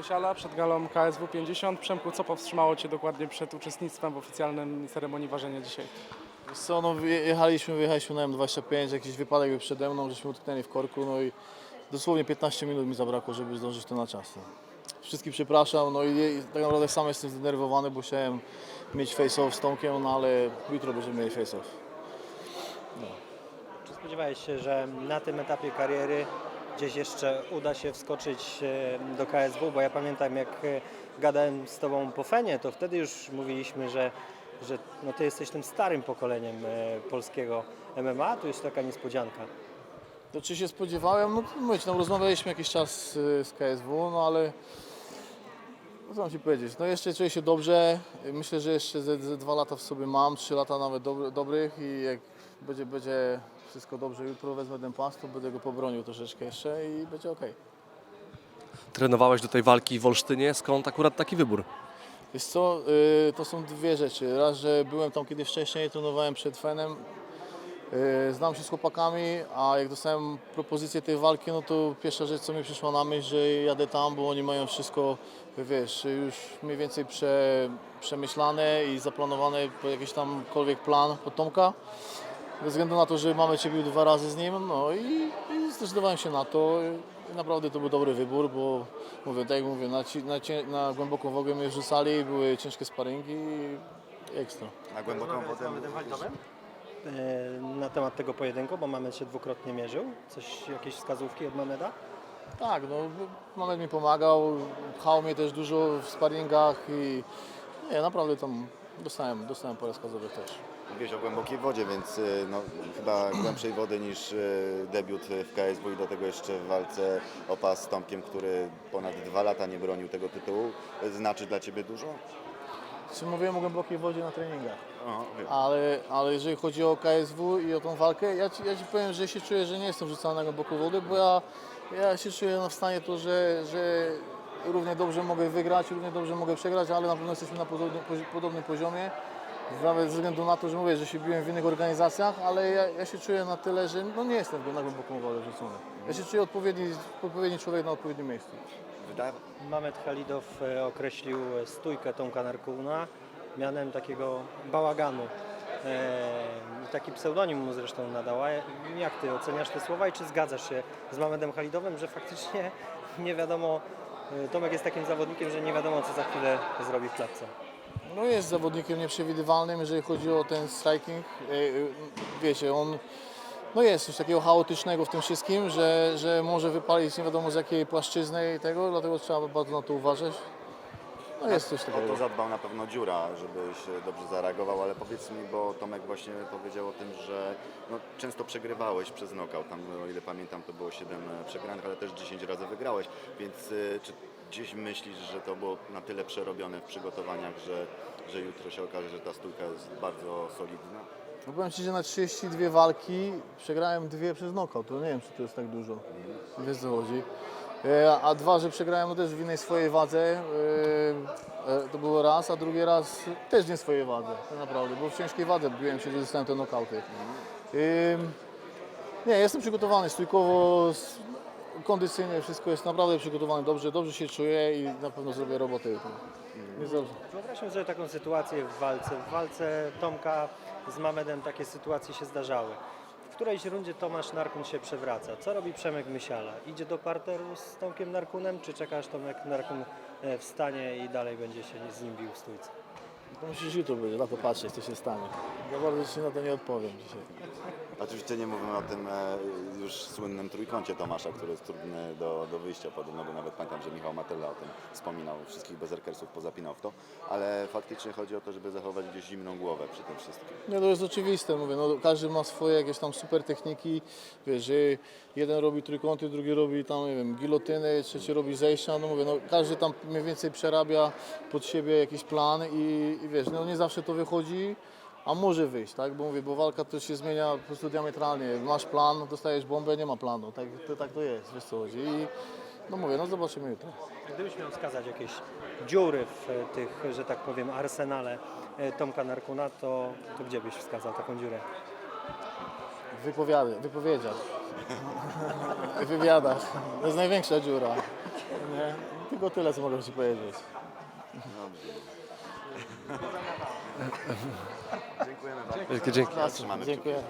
Mysiala przed galą KSW 50. Przemku, co powstrzymało Cię dokładnie przed uczestnictwem w oficjalnym ceremonii ważenia dzisiaj? Wiesz Co, no, jechaliśmy, wyjechaliśmy na M25, jakiś wypadek był przede mną, żeśmy utknęli w korku, no i dosłownie 15 minut mi zabrakło, żeby zdążyć to na czas. No. Wszystkich przepraszam, no i, i tak naprawdę sam jestem zdenerwowany, bo chciałem mieć face-off z Tomkiem, no ale jutro będziemy mieli face-off. Czy spodziewałeś się, że na tym etapie kariery gdzieś jeszcze uda się wskoczyć e, do KSW? Bo ja pamiętam, jak e, gadałem z Tobą po Fenie, to wtedy już mówiliśmy, że, że no Ty jesteś tym starym pokoleniem e, polskiego MMA. Tu jest taka niespodzianka. To czy się spodziewałem? No mówić, no rozmawialiśmy jakiś czas z KSW, no ale no co mam Ci powiedzieć, no jeszcze czuję się dobrze, myślę, że jeszcze ze, ze dwa lata w sobie mam, trzy lata nawet dobrych i jak będzie, będzie wszystko dobrze, jutro wezmę ten pas, to będę go pobronił troszeczkę jeszcze i będzie ok. Trenowałeś do tej walki w Olsztynie, skąd akurat taki wybór? Wiesz co, y, to są dwie rzeczy. Raz, że byłem tam kiedyś wcześniej, trenowałem przed Fenem, znam się z chłopakami, a jak dostałem propozycję tej walki, no to pierwsza rzecz, co mi przyszła na myśl, że jadę tam, bo oni mają wszystko, wiesz, już mniej więcej prze, przemyślane i zaplanowane, jakiś tamkolwiek plan pod Tomka. Bez względu na to, że mamy Ciebie dwa razy z nim, no i, i zdecydowałem się na to. I naprawdę to był dobry wybór, bo mówię, tak jak mówię, na, ci- na, na głęboką wogę mnie wrzucali, były ciężkie sparingi i ekstra. Na głęboką wodę Na temat tego pojedynku, bo Mamed się dwukrotnie mierzył. Coś, jakieś wskazówki od Mameda? Tak, no Mamet mi pomagał, pchał mnie też dużo w sparingach i nie, naprawdę tam dostałem, dostałem parę wskazówek też. Mówiłeś o głębokiej wodzie, więc y, no, chyba głębszej wody niż y, debiut w KSW i do tego jeszcze w walce o pas z Tomkiem, który ponad dwa lata nie bronił tego tytułu. Znaczy dla Ciebie dużo? Czy mówiłem o głębokiej wodzie na treningach? Wiem. Ale, ale jeżeli chodzi o KSW i o tą walkę, ja ci, ja ci powiem, że się czuję, że nie jestem rzucany na głęboką wodę, bo ja, ja się czuję na w stanie to, że, że równie dobrze mogę wygrać, równie dobrze mogę przegrać, ale na pewno jesteśmy na podobnym, podobnym poziomie. Nawet ze względu na to, że mówię, że się biłem w innych organizacjach, ale ja, ja się czuję na tyle, że no nie jestem na głęboką wodę rzucony. Ja się czuję odpowiedni, odpowiedni człowiek na odpowiednim miejscu. Wydaje, Mamed Halidow e, określił stójkę Tomka Narkuna mianem takiego bałaganu. E, Taki pseudonim mu zresztą nadała. Jak ty oceniasz te słowa i czy zgadzasz się z Mamedem Halidowem, że faktycznie nie wiadomo, e, Tomek jest takim zawodnikiem, że nie wiadomo co za chwilę zrobi w klatce. No jest zawodnikiem nieprzewidywalnym, jeżeli chodzi o ten striking. E, e, Wiecie, on no jest coś takiego chaotycznego w tym wszystkim, że, że może wypalić nie wiadomo z jakiej płaszczyzny i tego, dlatego trzeba bardzo na to uważać. No jest coś o to takiego. zadbał na pewno Dziura, żebyś e, dobrze zareagował, ale powiedz mi, bo Tomek właśnie powiedział o tym, że no, często przegrywałeś przez knockout. Tam, o ile pamiętam, to było 7 przegranych, ale też 10 razy wygrałeś, więc e, czy gdzieś myślisz, że to było na tyle przerobione w przygotowaniach, że, że jutro się okaże, że ta stójka jest bardzo solidna? No powiem Ci, że na 32 walki przegrałem dwie przez knockout, to nie wiem czy to jest tak dużo. Wiesz co chodzi. E, A dwa, że przegrałem no też w innej swojej wadze, e, e, to było raz, a drugi raz też nie swojej wadze, tak naprawdę, bo w ciężkiej wadze biłem się, że dostałem te knockouty. Nie, jestem przygotowany stójkowo, kondycyjnie, wszystko jest naprawdę przygotowane dobrze, dobrze się czuję i na pewno zrobię robotę jutro. Jest dobrze. Wyobraźmy sobie taką sytuację w walce. W walce Tomka z Mamedem takie sytuacje się zdarzały. W którejś rundzie Tomasz Narkun się przewraca. Co robi Przemek Mysiala? Idzie do parteru z Tomkiem Narkunem, czy czekasz Tomek Narkun e, wstanie i dalej będzie się z nim bił w stójce? To musisz jutro będzie na to patrzeć, co się stanie. Za bardzo Ci na to nie odpowiem dzisiaj. Oczywiście nie mówimy o tym e, już słynnym trójkącie Tomasza, który jest trudny do, do wyjścia podobno, bo nawet pamiętam, że Michał Matella o tym wspominał, wszystkich bezerkersów pozapinał w to, ale faktycznie chodzi o to, żeby zachować gdzieś zimną głowę przy tym wszystkim. Nie, to jest oczywiste, mówię, no, każdy ma swoje jakieś tam super techniki, wiesz, jeden robi trójkąty, drugi robi tam, nie wiem, gilotyny, trzeci robi zejścia, no mówię, no każdy tam mniej więcej przerabia pod siebie jakiś plan i, i wiesz, no nie zawsze to wychodzi, a może wyjść, tak, bo mówię, bo walka to się zmienia po prostu diametralnie, masz plan, dostajesz bombę, nie ma planu, tak to, tak to jest, wiesz co chodzi i no mówię, no zobaczymy jutro. Gdybyś miał wskazać jakieś dziury w tych, że tak powiem, arsenale e, Tomka Narkuna, to, to gdzie byś wskazał taką dziurę? Wypowiady, wypowiedziach, w wywiadach, to jest największa dziura, nie? tylko tyle, co mogę Ci powiedzieć. Dobrze. Dziękujemy bardzo. Dzięki. Dziękuję.